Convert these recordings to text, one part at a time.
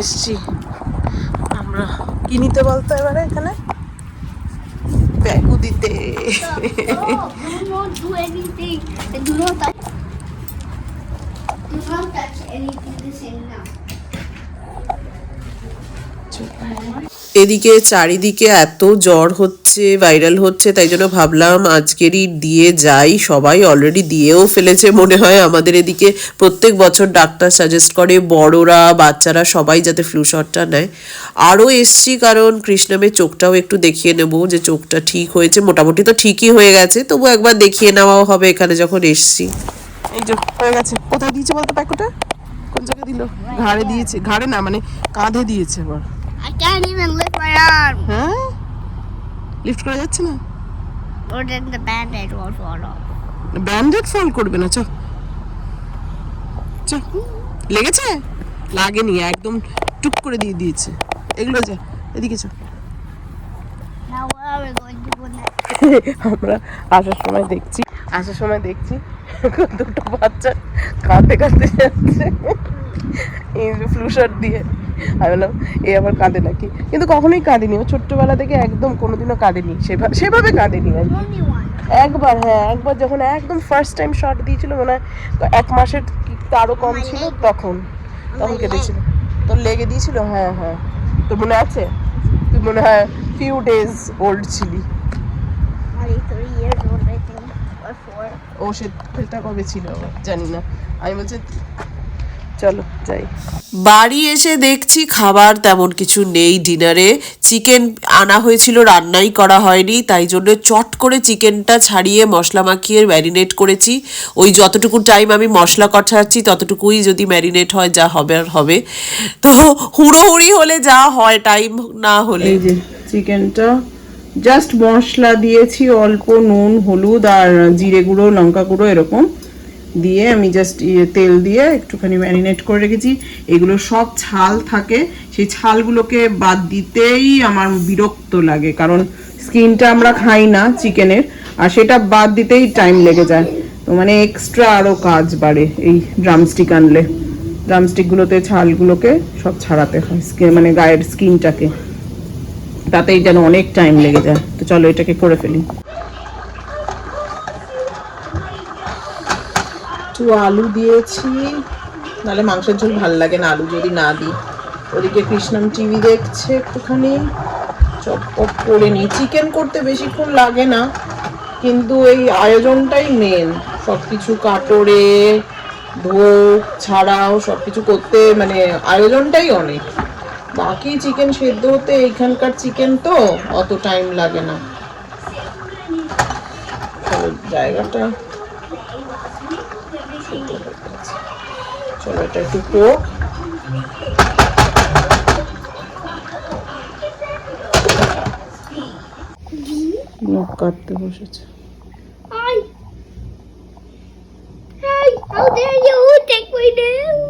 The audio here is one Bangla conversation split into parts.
এসছি। আমরা কি নিতে বলতো এবারে এখানে? ব্যাগু দিতে। Oh, do এদিকে চারিদিকে এত জ্বর হচ্ছে, ভাইরাল হচ্ছে, তাই জন্য ভাবলাম আজকেরই দিয়ে যাই। সবাই অলরেডি দিয়েও ফেলেছে মনে হয়। আমাদের এদিকে প্রত্যেক বছর ডাক্তার সাজেস্ট করে, বড়রা, বাচ্চারা সবাই যাতে ফ্লু শটটা নেয়। আরও এসছি কারণ কৃষ্ণামের চোখটাও একটু দেখিয়ে নেব যে চোখটা ঠিক হয়েছে। মোটামুটি তো ঠিকই হয়ে গেছে, তবু একবার দেখিয়ে নেওয়াও হবে এখানে যখন এসছি। এই যে, হয়ে গেছে। কোথায় দিয়েছে বলতো প্যাকোটা? কোন জায়গায় দিল? ঘাড়ে দিয়েছে। ঘাড়ে না মানে কাঁধে দিয়েছে আবার। I can't even lift my arm. হ্যাঁ? লিফট করা যাচ্ছে না? Or then the band-aid will fall off. Band aid fall করবে না চ। চ। লেগেছে? লাগেনি একদম টুক করে দিয়ে দিয়েছে। এগুলো যা এদিকে চ। Now what are we going to do next? আমরা আসার সময় দেখছি আসার সময় দেখছি দুটো বাচ্চা কাঁদতে কাঁদতে যাচ্ছে। এই যে ফ্লু শট দিয়ে। আমি বললাম এ আবার কাঁদে নাকি? কিন্তু কখনোই কাঁদেনি। ও ছোট্টবেলা থেকে একদম কোনোদিনও কাঁদেনি। সেভাবে সেভাবে কাঁদেনি আর কি। একবার হ্যাঁ একবার যখন একদম ফার্স্ট টাইম শট দিয়েছিল মনে হয় এক মাসের তারও কম ছিল তখন। তখন কেটেছিল। তোর লেগে দিয়েছিল? হ্যাঁ হ্যাঁ। তোর মনে আছে? তুই মনে হয় ফিউ ডেজ ওল্ড ছিলি. ও সে সেটা কবে ছিল? জানি না। আমি বলছি চলো যাই। বাড়ি এসে দেখছি খাবার তেমন কিছু নেই ডিনারে। চিকেন আনা হয়েছিল রান্নাই করা হয়নি তাই জন্য চট করে চিকেনটা ছাড়িয়ে মশলা মাখিয়ে ম্যারিনেট করেছি। ওই যতটুকু টাইম আমি মশলা কষাচ্ছি ততটুকুই যদি ম্যারিনেট হয় যা হবে আর হবে। তো হুড়োহুড়ি হলে যা হয় টাইম না হলে। এই যে চিকেনটা জাস্ট মশলা দিয়েছি অল্প নুন হলুদ আর জিরে গুঁড়ো লঙ্কা গুঁড়ো এরকম। দিয়ে আমি জাস্ট ইয়ে তেল দিয়ে একটুখানি ম্যারিনেট করে রেখেছি। এগুলো সব ছাল থাকে। সেই ছালগুলোকে বাদ দিতেই আমার বিরক্ত লাগে, কারণ স্কিনটা আমরা খাই না চিকেনের, আর সেটা বাদ দিতেই টাইম লেগে যায়। তো মানে এক্সট্রা আরও কাজ বাড়ে এই ড্রামস্টিক আনলে। ড্রামস্টিকগুলোতে ছালগুলোকে সব ছাড়াতে হয় স্কি- মানে গায়ের স্কিনটাকে তাতেই যেন অনেক টাইম লেগে যায়। তো চলো এটাকে করে ফেলি। একটু আলু দিয়েছি। নাহলে মাংসের ঝোল ভালো লাগে না, আলু যদি না দিই। ওদিকে কৃষ্ণম টিভি দেখছে একটুখানি। চটপট করে নিই। চিকেন করতে বেশিক্ষণ লাগে না, কিন্তু এই আয়োজনটাই মেন সব কিছু কাটরে ধোক, ছাড়াও সব কিছু করতে মানে আয়োজনটাই অনেক। বাকি চিকেন সেদ্ধ হতে এইখানকার চিকেন তো অত টাইম লাগে না। চলো, জায়গাটা চলো এটা একটু হোক মুখ কাটতে বসেছে Hi. Hi. How dare you take my name?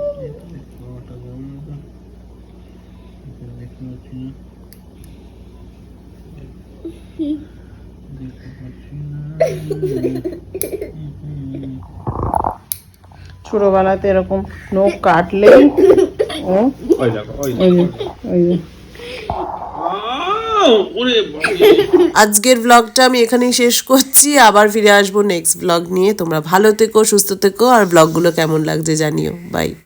ছোটবেলাতে এরকম নখ কাটলে ও আজকের ব্লগটা আমি এখানেই শেষ করছি। আবার ফিরে আসব নেক্সট ব্লগ নিয়ে। তোমরা ভালো থেকো সুস্থ থেকো আর ব্লগগুলো কেমন লাগছে জানিও। বাই